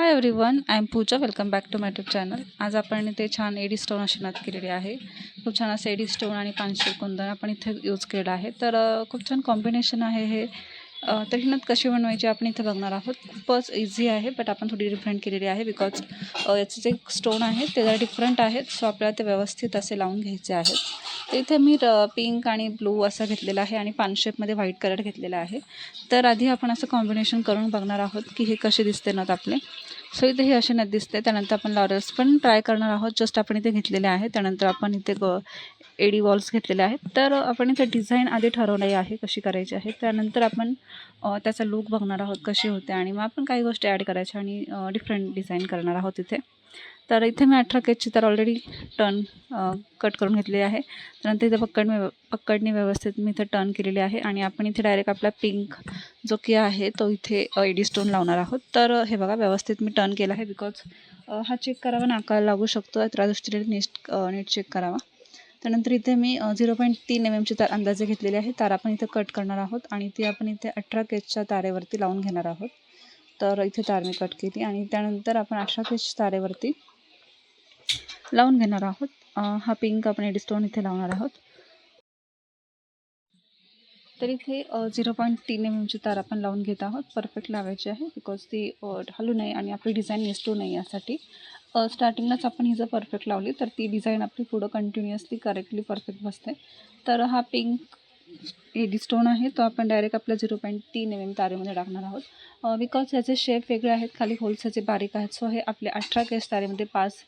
Hi everyone I am Pooja welcome back to my tube channel आज आपण इथे छान एडी स्टोन अशी नात केलेली आहे. खूप छान असं एडी स्टोन आणि पानशे कुंदन आपण इथे यूज केलेलं आहे. तर खूप छान कॉम्बिनेशन आहे हे. अ, कशी बनवायची आपण इथं बघणार आहोत. खूपच इझी आहे बट आपण थोडी डिफरंट केलेली आहे बिकॉज याचे जे स्टोन आहेत ते जरा डिफरंट आहेत सो आपल्याला ते व्यवस्थित असे लावून घ्यायचे आहेत. तर इथे मी पिंक आणि ब्लू असं घेतलेलं आहे आणि पानशेपमध्ये व्हाईट कलर घेतलेला आहे. तर आधी आपण असं कॉम्बिनेशन करून बघणार आहोत की हे कसे दिसते नथ आपले. सो इथे हे असे नथ दिसते त्यानंतर आपण लॉरल्स पण ट्राय करणार आहोत जस्ट आपण इथे घेतलेले आहे. त्यानंतर आपण इथे ग एडी वॉल्स घेतलेले आहेत. तर आपण इथे डिझाईन आधी ठरवलेली आहे कशी करायची आहे. त्यानंतर आपण त्याचा लूक बघणार आहोत कशी होते आणि मग आपण काही गोष्टी ॲड करायच्या आणि डिफरंट डिझाईन करणार आहोत इथे. तर इथे मी अठरा केजची तर ऑलरेडी टर्न कट करून घेतली आहे. त्यानंतर इथे पकडणी पक्कडने व्यवस्थित मी इथे टर्न केलेली आहे आणि आपण इथे डायरेक्ट आपला पिंक जो की आहे तो इथे एडी स्टोन लावणार आहोत. तर हे बघा व्यवस्थित मी टर्न केला आहे बिकॉज हा चेक करावा नाकाला लागू शकतो त्या दृष्टीने नीट नीट चेक करावा. त्यानंतर इथे मी झिरो पॉईंट तीन एम एमची तार अंदाजे घेतलेली आहे तार आपण इथे कट करणार आहोत आणि ती आपण इथे अठरा केजच्या तारेवरती लावून घेणार आहोत. तर इथे तार मी कट केली आणि त्यानंतर आपण अठरा केज तारेवरती लावून घेणार आहोत. हा पिंक आपण एडिस्टोन इथे लावणार आहोत. तर इथे झिरो पॉईंट तीन एम एमची तार आपण लावून घेत आहोत. परफेक्ट लावायची आहे बिकॉज ती हलू नये आणि आपली डिझाईन निसटू नये यासाठी. स्टार्टिंगलाच आपण ही जर परफेक्ट लावली तर ती डिझाईन आपली पुढं कंटिन्युअसली करेक्टली परफेक्ट बसते. तर हा पिंक एडी स्टोन आहे तो आपण डायरेक्ट आपल्या झिरो पॉईंट तीन एम एम तारेमध्ये टाकणार आहोत. बिकॉज ह्याचे शेप वेगळे आहेत खाली होल्स याचे बारीक आहेत सो हे आपले अठरा केस तारेमध्ये पास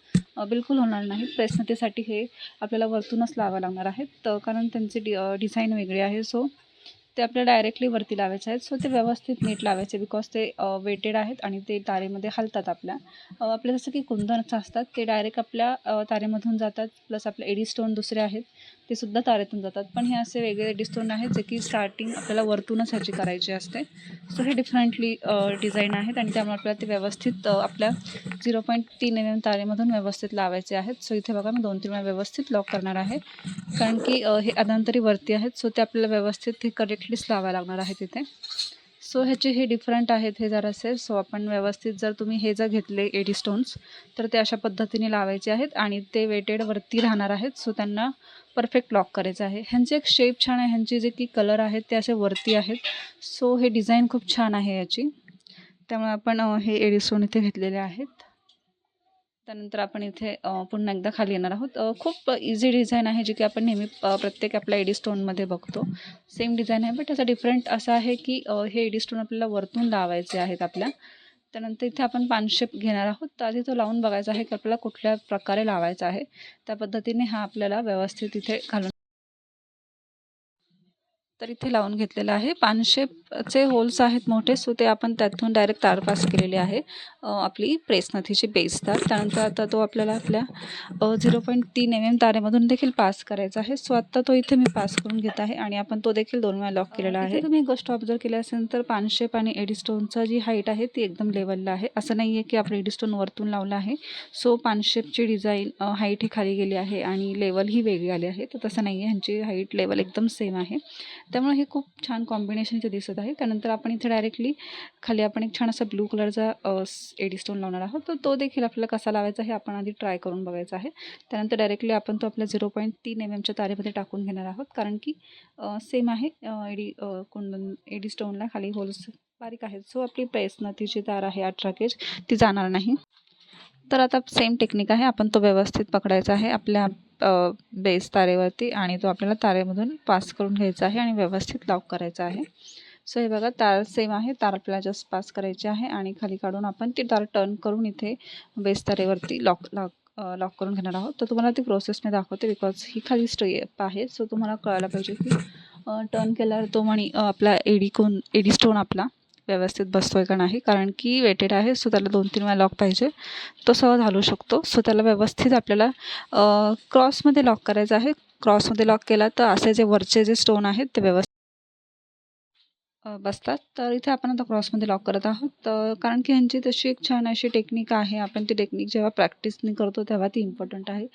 बिलकुल होणार नाही. प्रेसनतेसाठी हे आपल्याला वरतूनच लावावं लागणार आहेत तर कारण त्यांचे डि डिझाईन वेगळे आहे सो ते आपल्या डायरेक्टली वरती लावायचे आहेत. सो ते व्यवस्थित नीट लावायचे बिकॉज ते वेटेड आहेत आणि ते तारेमध्ये हलतात आपल्या. आपल्या जसं की कुंदनचं असतात ते डायरेक्ट आपल्या तारेमधून जातात. प्लस आपले एडी स्टोन दुसरे आहेत. ते सुद्धा तारेतून जातात. पण हे असे वेगळे डिस्टोन आहेत जे की स्टार्टिंग आपल्याला वरतूनच ह्याची करायची असते. सो हे डिफरंटली डिझाईन आहेत आणि त्यामुळे आपल्याला ते व्यवस्थित आपल्या झिरो पॉईंट तीन एम एम तारेमधून व्यवस्थित लावायचे आहेत. सो इथे बघा मी दोन तीन वेळा व्यवस्थित लॉक करणार आहे. कारण की हे अदांतरी वरती आहेत. सो ते आपल्याला व्यवस्थित हे करेक्टलीच लावायला लागणार आहे तिथे. सो ह्याचे हे डिफरंट आहेत हे जरासे. सो आपण व्यवस्थित जर तुम्ही हे जर घेतले एडी स्टोन्स तर ते अशा पद्धतीने लावायचे आहेत आणि ते वेटेड वरती राहणार आहेत. सो त्यांना परफेक्ट लॉक करायचं आहे. ह्यांचे एक शेप छान आहे. ह्यांचे जे की कलर आहेत ते असे वरती आहेत. सो हे डिझाईन खूप छान आहे याची. त्यामुळे आपण हे एडी स्टोन इथे घेतलेले आहेत. त्यानंतर आपण इथे पुन्हा एकदा खाली येणार आहोत. खूप इझी डिझाईन आहे जी की आपण नेहमी प्रत्येक आपल्या एडी स्टोनमध्ये बघतो. सेम डिझाईन आहे बट त्याचा डिफरंट असं आहे की हे एडी स्टोन आपल्याला वरतून लावायचे आहेत आपल्या. त्यानंतर इथे आपण पानशेप घेणार आहोत. तर आधी तो लावून बघायचा आहे की आपल्याला कुठल्या प्रकारे लावायचा आहे. त्या पद्धतीने हा आपल्याला व्यवस्थित इथे घालून तर इथे लावून घेतलेला आहे. पानशेपचे होल्स आहेत मोठे सो ते आपण त्यातून डायरेक्ट तार पास केलेली आहे. आपली प्रेस नथीची बेस तार. त्यानंतर आता तो आपल्याला आपल्या झिरो पॉईंट तीन एम एम तारेमधून देखील पास करायचा आहे. सो आत्ता तो इथे मी पास करून घेत आहे आणि आपण तो देखील दोन वेळा लॉक केलेला आहे. तुम्ही एक गोष्ट ऑब्झर्व केली असेल तर पानशेप आणि एडी स्टोनचा जी हाईट आहे ती एकदम लेवलला आहे. असं नाही आहे की आपण एडी स्टोन वरतून लावलं आहे. सो पानशेपची डिझाईन हाईट ही खाली गेली आहे आणि लेवल ही वेगळी आली आहे. तर तसं नाही आहे ह्यांची हाईट लेवल एकदम सेम आहे. त्यामुळे हे खूप छान कॉम्बिनेशन इथे दिसत आहे. त्यानंतर आपण इथे डायरेक्टली खाली आपण एक छान असा ब्लू कलरचा एडी स्टोन लावणार आहोत. तर तो देखील आपल्याला कसा लावायचा हे आपण आधी ट्राय करून बघायचा आहे. त्यानंतर डायरेक्टली आपण तो आपल्या झिरो पॉईंट तीन mm एम एमच्या तारेमध्ये टाकून घेणार आहोत. कारण की सेम आहे एडी कुंडन एडी स्टोनला खाली होल्स बारीक आहेत. सो आपली प्रेयस्नं ती जी तार आहे अठरा केज ती जाणार नाही. तर आता सेम टेक्निक आहे. आपण तो व्यवस्थित पकडायचा आहे. आपल्या बेस तारेवरती आणि तो आपल्याला तारेमधून पास करून घ्यायचा आहे आणि व्यवस्थित लॉक करायचा आहे. सो हे बघा तार सेम आहे. तार आपल्याला जस्ट पास करायची आहे आणि खाली काढून आपण ती तार टर्न करून इथे बेस तारेवरती लॉक लॉक लॉक करून घेणार आहोत. तर तुम्हाला ती प्रोसेस मी दाखवते बिकॉज ही खाली स्टेप आहे. सो तुम्हाला कळायला पाहिजे की टर्न केल्यावर तो म्हणी आपला एडी कोण एडी स्टोन आपला व्यवस्थित बसतो आहे का नाही कारण की वेटेड आहे सो त्याला दोन तीन वेळा लॉक पाहिजे. तो सहज हलू शकतो. सो त्याला व्यवस्थित आपल्याला क्रॉसमध्ये लॉक करायचं आहे. क्रॉसमध्ये लॉक केला तर असे जे वरचे जे स्टोन आहेत ते व्यवस्थित बसतात. तर इथे आपण आता क्रॉसमध्ये लॉक करत आहोत. तर कारण की ह्यांची तशी एक छान अशी टेक्निक आहे. आपण ती टेक्निक जेव्हा प्रॅक्टिसने करतो तेव्हा ती इम्पॉर्टंट आहे.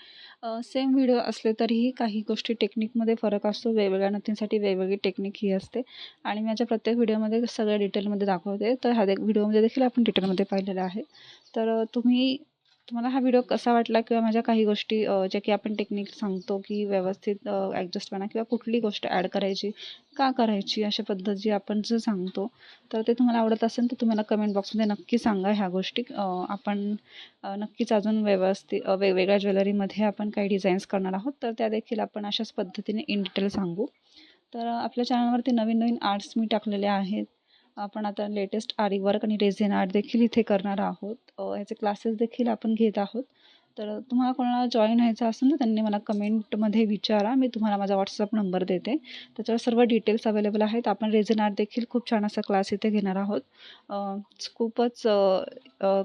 सेम व्हिडिओ असले तरीही काही गोष्टी टेक्निकमध्ये फरक असतो. वेगवेगळ्या नथींसाठी वेगवेगळी टेक्निक ही असते. आणि माझ्या प्रत्येक व्हिडिओमध्ये सगळ्या डिटेलमध्ये दाखवते. तर ह्या व्हिडिओमध्ये देखील आपण डिटेलमध्ये पाहिलेलं आहे. तर तुम्ही तुम्हाला हा व्हिडिओ कसा वाटला किंवा माझ्या काही गोष्टी ज्या की आपण टेक्निक सांगतो की व्यवस्थित ॲडजस्ट म्हणा किंवा कुठली गोष्ट ॲड करायची का करायची अशा पद्धत जी आपण जर सांगतो तर ते तुम्हाला आवडत असेल तर तुम्हाला कमेंट बॉक्समध्ये नक्की सांगा ह्या गोष्टी. आपण नक्कीच अजून व्यवस्थित वेगवेगळ्या ज्वेलरीमध्ये आपण काही डिझाईन्स करणार आहोत तर त्या देखील आपण अशाच पद्धतीने इन डिटेल सांगू. तर आपल्या चॅनलवरती नवीन नवीन आर्ट्स मी टाकलेले आहेत. आपण आता लेटेस्ट आरी वर्क आणि रेझिन आर्ट देखील इथे करणार आहोत. याचे ह्याचे क्लासेस देखील आपण घेत आहोत. तर तुम्हाला कोणाला जॉईन व्हायचं असेल तर त्यांनी मला कमेंटमध्ये विचारा. मी तुम्हाला माझा व्हॉट्सअप नंबर देते. त्याच्यावर सर्व डिटेल्स अवेलेबल आहेत. आपण रेझिन आर्ट देखील खूप छान असा क्लास इथे घेणार आहोत. खूपच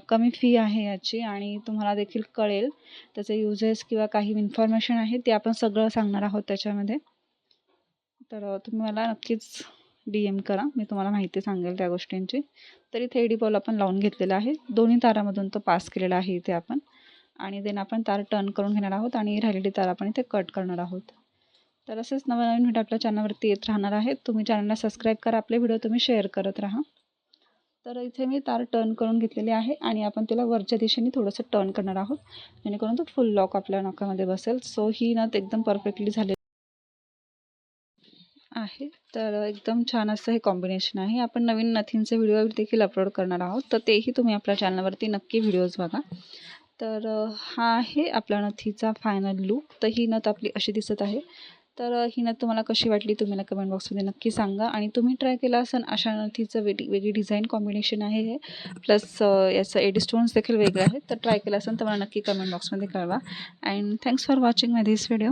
कमी फी आहे याची आणि तुम्हाला देखील कळेल. त्याचे युजेस किंवा काही इन्फॉर्मेशन आहे ते आपण सगळं सांगणार आहोत त्याच्यामध्ये. तर तुम्ही मला नक्कीच डी एम करा. मी तुम्हाला माहिती सांगेल त्या गोष्टींची. तर इथे एडी बॉल आपण लावून घेतलेला आहे. दोन्ही तारामधून तो पास केलेला आहे इथे आपण. आणि देन आपण तार टर्न करून घेणार आहोत आणि राहिलेली तार आपण इथे कट करणार आहोत. तर असेच नवनवीन व्हिडिओ आपल्या चॅनलवरती येत राहणार आहेत. तुम्ही चॅनलला सबस्क्राईब करा. आपले व्हिडिओ तुम्ही शेअर करत राहा. तर इथे मी तार टर्न करून घेतलेली आहे आणि आपण तिला वरच्या दिशेने थोडंसं टर्न करणार आहोत. जेणेकरून तो फुल लॉक आपल्या नाकामध्ये बसेल. सो ही नथ एकदम परफेक्टली झाली आहे. तर एकदम छान असं हे कॉम्बिनेशन आहे. आपण नवीन नथींचे व्हिडिओ देखील अपलोड करणार आहोत. तर तेही तुम्ही आपल्या चॅनलवरती नक्की व्हिडिओज बघा. तर हा आहे आपला नथीचा फायनल लूक तर ही नथ आपली अशी दिसत आहे. तर ही नथ तुम्हाला कशी वाटली तुम्ही मला कमेंट बॉक्समध्ये नक्की सांगा. आणि तुम्ही ट्राय केला असाल अशा नथीचं वेगळी वेगळी डिझाईन कॉम्बिनेशन आहे हे. प्लस याचं एडी स्टोन्स देखील वेगळे आहेत. तर ट्राय केला असेल तर मला नक्की कमेंट बॉक्समध्ये कळवा. And thanks for watching my this video